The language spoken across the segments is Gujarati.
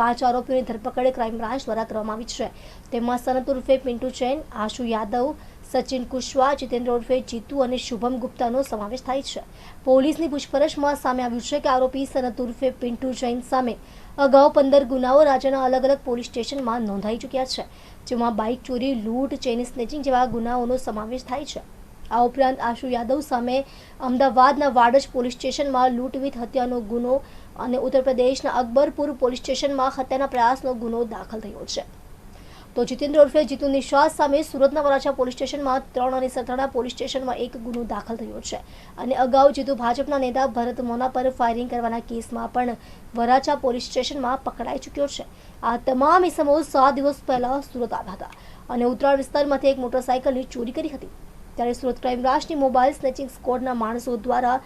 પાંચ આરોપીઓની ધરપકડ ક્રાઇમ બ્રાન્ચ દ્વારા કરવામાં આવી છે. તેમાં સનત ઉર્ફે પિન્ટુ જૈન આશુ યાદવ, સચિન કુશવા જીતેન્દ્ર ઉર્ફે જીતુ અને શુભમ ગુપ્તાનો સમાવેશ થાય છે. પોલીસની પૂછપરછમાં સામે આવ્યું છે કે આરોપી સનત ઉર્ફે પિન્ટુ જૈન સામે અગાઉ પંદર ગુનાઓ રાજ્યના અલગ અલગ પોલીસ સ્ટેશનમાં નોંધાઈ ચૂક્યા છે, જેમાં બાઇક ચોરી, લૂંટ, ચેઇન સ્નેચિંગ જેવા ગુનાઓનો સમાવેશ થાય છે. આ ઉપરાંત આશુ યાદવ સામે અમદાવાદના વાડજ પોલીસ સ્ટેશનમાં લૂંટ હત્યાનો ગુનો અને ઉત્તર પ્રદેશના અકબરપુર પોલીસ સ્ટેશનમાં હત્યાના પ્રયાસનો ગુનો દાખલ થયો છે. તો જીતેન્દ્ર ઉર્ફે જીતુ નિશ્વાસ સામે સુરતના વરાછા પોલીસ સ્ટેશનમાં ત્રણ અને સથાણા પોલીસ સ્ટેશનમાં એક ગુનો દાખલ થયો છે. અને અગાઉ જીતુ ભાજપના નેતા ભરત મોના પર ફાયરિંગ કરવાના કેસમાં પણ વરાછા પોલીસ સ્ટેશનમાં પકડાઈ ચૂક્યો છે. આ તમામ ઇસમો સાત દિવસ પહેલા સુરત આવ્યા હતા. અને ઉત્તરાયણ વિસ્તારમાંથી એક મોટરસાયકલની ચોરી કરી હતી. ત્યારે સુરત ક્રાઇમ બ્રાન્ચની મોબાઈલ સ્નેચિંગ સ્કોડના માણસો દ્વારા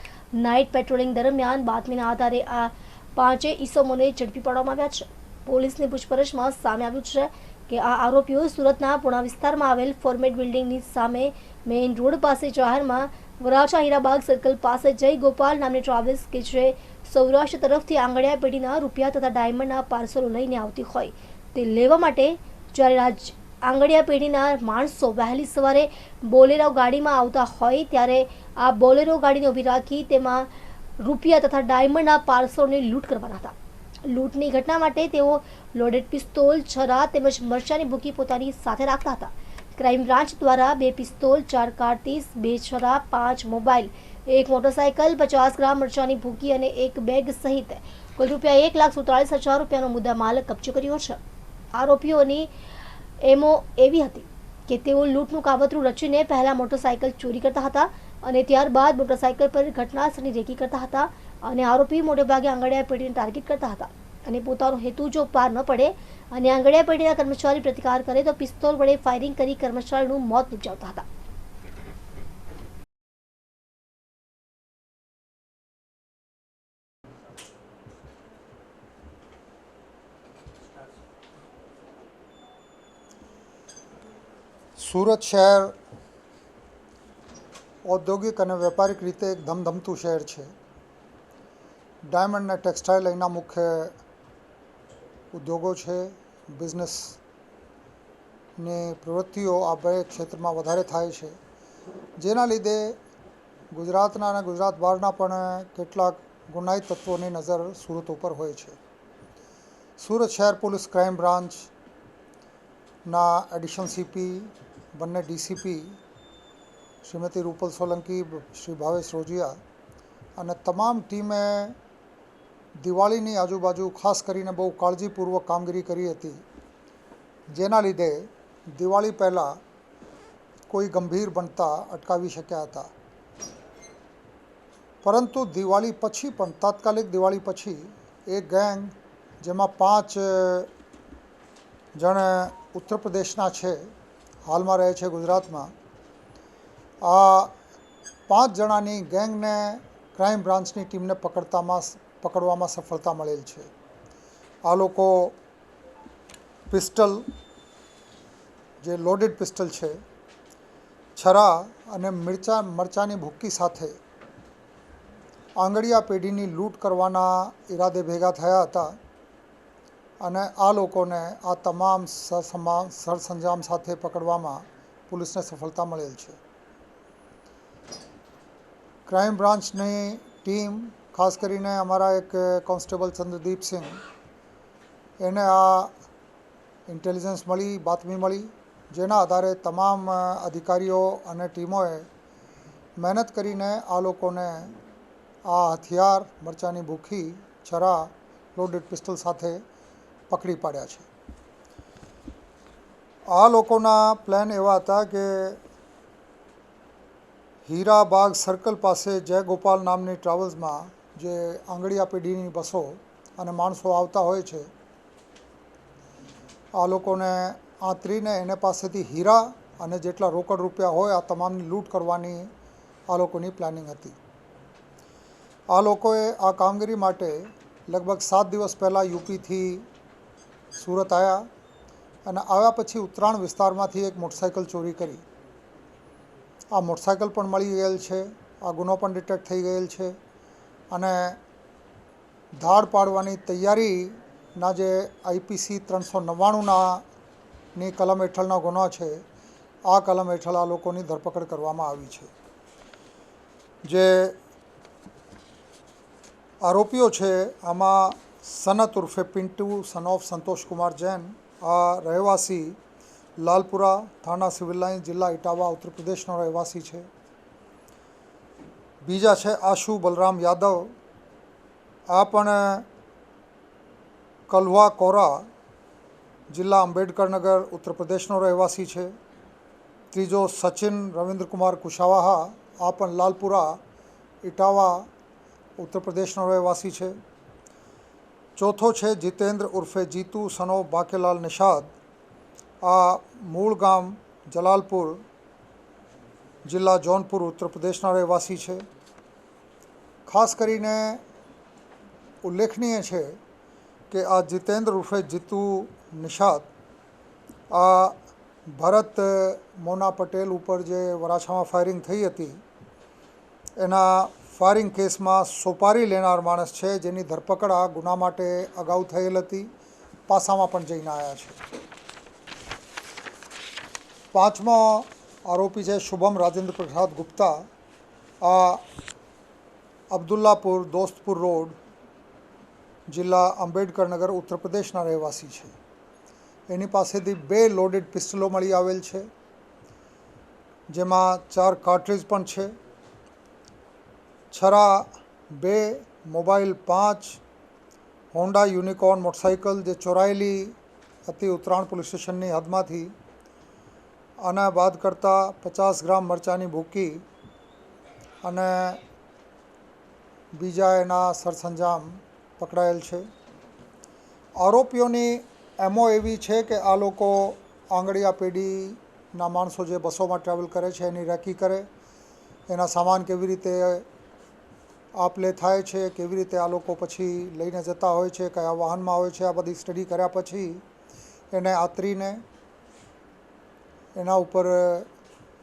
નાઇટ પેટ્રોલિંગ દરમિયાન બાતમીના આધારે આ પાંચેય ઈસમોને ઝડપી પાડવામાં આવ્યા છે. પોલીસની પૂછપરછમાં સામે આવ્યું છે કે આ આરોપીઓ સુરતના પુણા વિસ્તારમાં આવેલ ફોર્મેટ બિલ્ડિંગની સામે મેઇન રોડ પાસે જાહેરમાં વરાછા હીરાબાગ સર્કલ પાસે જય ગોપાલ નામની ટ્રાવેલ્સ કે જે સૌરાષ્ટ્ર તરફથી આંગળિયા પેઢીના રૂપિયા તથા ડાયમંડના પાર્સલો લઈને આવતી હોય તે લેવા માટે જ્યારે રાજ આંગળિયા પેઢીના માણસો વહેલી સવારે બોલેરો ગાડીમાં આવતા હોય ત્યારે આ બોલેરો ગાડીને ઊભી રાખી તેમાં રૂપિયા તથા ડાયમંડના પાર્સલોની લૂંટ કરવાના હતા. લૂંટની ઘટના માટે તેઓ લોડેડ પિસ્તોલ, છરા તેમજ મરચાની ભૂકી પોતાની સાથે રાખતા હતા. ક્રાઇમ બ્રાન્ચ દ્વારા બે પિસ્તોલ, ચાર કારતીસ, બે છરા, પાંચ મોબાઈલ એક મોટરસાયકલ પચાસ ગ્રામ મરચાની ભૂકી અને એક બેગ સહિત કુલ રૂપિયા એક લાખ સુડતાલીસ હજાર રૂપિયાનો મુદ્દા માલ કબજે કર્યો છે. આરોપીઓની એમો એવી હતી કે તેઓ લૂંટનું કાવતરું રચીને પહેલા મોટરસાયકલ ચોરી કરતા હતા અને ત્યારબાદ મોટરસાયકલ પર ઘટનાસ્થળની રેકી કરતા હતા અને આરોપી મોટેભાગે આંગળિયા પેઢીને ટાર્ગેટ કરતા હતા. અને પોતાનો હેતુ જો પાર ન પડે અને આંગળિયા પેઢીના કર્મચારી પ્રતિકાર કરે તો પિસ્તોલ વડે ફાયરિંગ કરી કર્મચારીનું મોત નિપજાવતા હતા. સુરત શહેર ઔદ્યોગિક અને વેપારિક રીતે એક ધમધમતું શહેર છે. ડાયમંડ અને ટેક્સટાઇલ અહીંના મુખ્ય ઉદ્યોગો છે. બિઝનેસની પ્રવૃત્તિઓ આ બે ક્ષેત્રમાં વધારે થાય છે. જેના લીધે ગુજરાતના અને ગુજરાત બહારના પણ કેટલાક ગુનાહિત તત્વોની નજર સુરત ઉપર હોય છે. સુરત શહેર પોલીસ ક્રાઇમ બ્રાન્ચના એડિશન સીપી બંને ડીસીપી શ્રીમતી રૂપલ સોલંકી, શ્રી ભાવેશ રોજિયા અને તમામ ટીમે દિવાળીની આજુબાજુ ખાસ કરીને બહુ કાળજીપૂર્વક કામગીરી કરી હતી. જેના લીધે દિવાળી પહેલાં કોઈ ગંભીર બનતા અટકાવી શક્યા હતા. પરંતુ દિવાળી પછી પણ, તાત્કાલિક દિવાળી પછી એ ગેંગ, જેમાં પાંચ જણ ઉત્તર પ્રદેશના છે હાલમાં રહે છે ગુજરાતમાં. આ પાંચ જણાની ગેંગને ક્રાઇમ બ્રાન્ચની ટીમને પકડતામાં પકડવામાં સફળતા મળેલ છે. આ લોકો પિસ્ટલ, જે લોડેડ પિસ્ટલ છે, છરા અને મિરચા, મરચાની ભૂક્કી સાથે આંગળીયા પેઢીની લૂંટ કરવાના ઈરાદે ભેગા થયા હતા. અને આ લોકોને આ તમામ સમાન સરસંજામ સાથે પકડવામાં પોલીસને સફળતા મળેલ છે. ક્રાઇમ બ્રાન્ચની ટીમ, ખાસ કરીને અમારા એક કોન્સ્ટેબલ ચંદ્રદીપસિંહ એને આ ઇન્ટેલિજન્સ મળી, બાતમી મળી, જેના આધારે તમામ અધિકારીઓ અને ટીમોએ મહેનત કરીને આ લોકોને આ હથિયાર, મરચાની ભૂખી છરા લોડેડ પિસ્તોલ સાથે પકડી પાડ્યા છે. આ લોકોના પ્લાન એવા હતા કે હીરાબાગ સર્કલ પાસે જયગોપાલ નામની ટ્રાવેલ્સમાં જે આંગળીયા પેઢીની બસો અને માણસો આવતા હોય છે, આ લોકોને આંતરીને એને પાસેથી હીરા અને જેટલા રોકડ રૂપિયા હોય આ તમામની લૂંટ કરવાની આ લોકોની પ્લાનિંગ હતી. આ લોકોએ આ કામગીરી માટે લગભગ સાત દિવસ પહેલાં યુપીથી સુરત આવ્યા અને આવ્યા પછી ઉત્તરાયણ વિસ્તારમાંથી એક મોટરસાયકલ ચોરી કરી. આ મોટરસાયકલ પણ મળી ગયેલ છે, આ ગુનો પણ ડિટેક્ટ થઈ ગયેલ છે અને ધાડ પાડવાની તૈયારીના જે આઈપીસી ત્રણસો નવ્વાણુંના ની કલમ હેઠળનો ગુનો છે, આ કલમ હેઠળ આ લોકોની ધરપકડ કરવામાં આવી છે. જે આરોપીઓ છે, આમાં સનત ઉર્ફે પિન્ટુ સન ઓફ સંતોષકુમાર જૈન આ રહેવાસી લાલપુરા થાના સિવિલ લાઇન જિલ્લા ઇટાવા ઉત્તર પ્રદેશનો રહેવાસી છે. બીજા છે આશુ બલરામ યાદવ. આ પણ કલવા કોરા, જિલ્લા અંબેડકરનગર ઉત્તર પ્રદેશનો રહેવાસી છે. ત્રીજો સચિન રવિન્દ્રકુમાર કુશાવાહા, આ પણ લાલપુરા ઇટાવા ઉત્તર પ્રદેશનો રહેવાસી છે. ચોથો છે જીતેન્દ્ર ઉર્ફે જીતુ સનો બાકેલાલ નિષાદ. આ મૂળ ગામ જલાલપુર જિલ્લા જૌનપુર ઉત્તર પ્રદેશના રહેવાસી છે. ખાસ કરીને ઉલ્લેખનીય છે કે આ જીતેન્દ્ર ઉર્ફે જીતુ નિષાદ આ ભરત મોના પટેલ ઉપર જે વરાછામાં ફાયરિંગ થઈ હતી, એના ફાયરિંગ કેસમાં સોપારી લેનાર માણસ છે, જેની ધરપકડ આ ગુના માટે અગાઉ થયેલ હતી. પાસામાં પણ જઈને આવ્યા છે. પાંચમો આરોપી છે શુભમ રાજેન્દ્ર પ્રસાદ ગુપ્તા. આ અબ્દુલ્લાપુર દોસ્તપુર રોડ જિલ્લા આંબેડકરનગર ઉત્તર પ્રદેશના રહેવાસી છે. એની પાસેથી બે લોડેડ પિસ્તલો મળી આવેલ છે, જેમાં ચાર કાર્ટ્રીજ પણ છે. છરા, બે, મોબાઈલ પાંચ, હોન્ડા યુનિકોર્ન મોટરસાઇકલ જે ચોરાયેલી હતી ઉત્તરાયણ પોલીસ સ્ટેશનની હદમાંથી આના બાદ કરતાં પચાસ ગ્રામ મરચાંની ભૂકી અને બીજા એના સરસંજામ પકડાયેલ છે. આરોપીઓની એમો એવી છે કે આ લોકો આંગળીયા પેઢીના માણસો જે બસોમાં ટ્રાવેલ કરે છે, એની રેકી કરે, એના સામાન કેવી રીતે આપ લે થાય છે, કેવી રીતે આ લોકો પછી લઈને જતા હોય છે, કયા વાહનમાં હોય છે, આ બધી સ્ટડી કર્યા પછી એને આતરીને એના ઉપર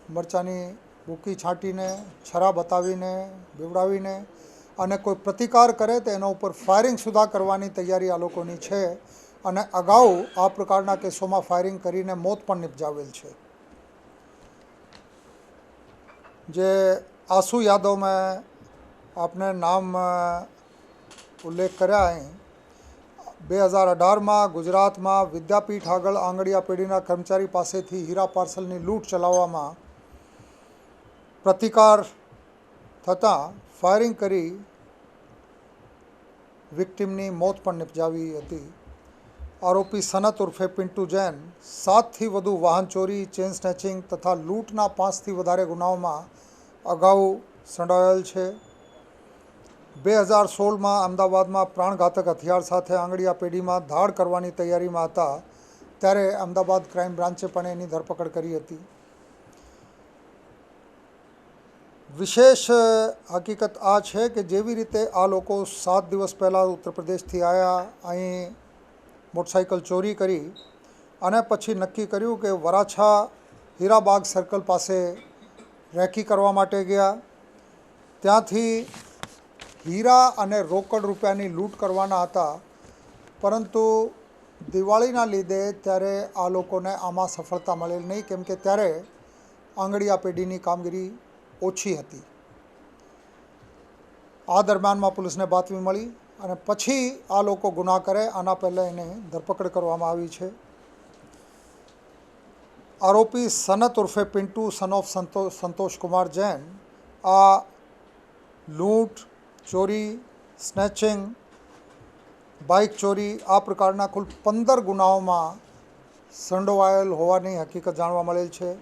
મરચાંની ભૂકી છાંટીને, છરા બતાવીને, બીવડાવીને અને કોઈ પ્રતિકાર કરે તો એના ઉપર ફાયરિંગ સુધા કરવાની તૈયારી આ લોકોની છે અને અગાઉ આ પ્રકારના કેસોમાં ફાયરિંગ કરીને મોત પણ નિપજાવેલ છે. જે આસુ યાદવ આપને નામ ઉલ્લેખ કર્યા અહીં બે હજાર અઢારમાં ગુજરાતમાં વિદ્યાપીઠ આગળ આંગળીયા પેઢીના કર્મચારી પાસેથી હીરા પાર્સલની લૂંટ ચલાવવામાં પ્રતિકાર થતાં ફાયરિંગ કરી વિક્ટિમની મોત પણ નિપજાવી હતી. આરોપી સનત ઉર્ફે પિન્ટુ જૈન સાતથી વધુ વાહન ચોરી ચેન સ્નેચિંગ તથા લૂંટના પાંચથી વધારે ગુનાઓમાં અગાઉ સંડાયેલ છે. બે હજાર સોળમાં અમદાવાદમાં પ્રાણઘાતક હથિયાર સાથે આંગળીયા પેઢીમાં ધાડ કરવાની તૈયારીમાં હતા, ત્યારે અમદાવાદ ક્રાઇમ બ્રાન્ચે પણ એની ધરપકડ કરી હતી. વિશેષ હકીકત આ છે કે જેવી રીતે આ લોકો સાત દિવસ પહેલાં ઉત્તર પ્રદેશથી આવ્યા અહીં મોટરસાઇકલ ચોરી કરી અને પછી નક્કી કર્યું કે વરાછા હીરાબાગ સર્કલ પાસે રેકી કરવા માટે ગયા. ત્યાંથી હીરા અને રોકડ રૂપિયાની લૂંટ કરવાના હતા. પરંતુ દિવાળીના લીધે ત્યારે આ લોકોને આમાં સફળતા મળેલ નહીં, કેમ કે ત્યારે આંગળીયા પેઢીની કામગીરી ઓછી હતી. આ દરમિયાનમાં પોલીસને બાતમી મળી અને પછી આ લોકો ગુના કરે, આના પહેલાં એને ધરપકડ કરવામાં આવી છે. આરોપી સનત ઉર્ફે પિન્ટુ સન ઓફ સંતોષ સંતોષકુમાર જૈન, આ લૂંટ ચોરી, સ્નેચિંગ, બાઇક ચોરી આ પ્રકારના કુલ પંદર ગુનાઓમાં સંડોવાયેલ હોવાની હકીકત જાણવા મળેલ છે.